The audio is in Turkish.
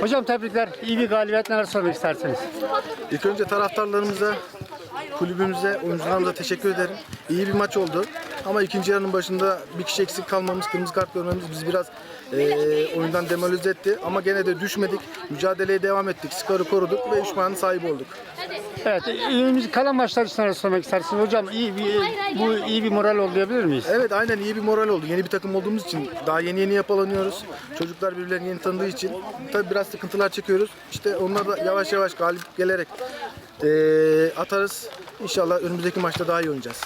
Hocam tebrikler. İyi bir galibiyet neler söylemek istersiniz? İlk önce taraftarlarımıza, kulübümüze, oyuncularımıza teşekkür ederim. İyi bir maç oldu. Ama ikinci yarının başında bir kişi eksik kalmamız, kırmızı kart görmemiz bizi biraz eee, oyundan demoralize etti. Ama gene de düşmedik. Mücadeleye devam ettik. Skoru koruduk ve 3 puanın sahibi olduk. Evet, önümüz kalan maçlar için neler söylemek istersiniz? Hocam iyi bir, bu iyi bir moral oldu diyebilir miyiz? Evet aynen iyi bir moral oldu. Yeni bir takım olduğumuz için daha yeni yeni yapalanıyoruz. Çocuklar birbirlerini yeni tanıdığı için tabii biraz sıkıntılar çekiyoruz. İşte onlar da yavaş yavaş galip gelerek eee, atarız. İnşallah önümüzdeki maçta daha iyi oynayacağız.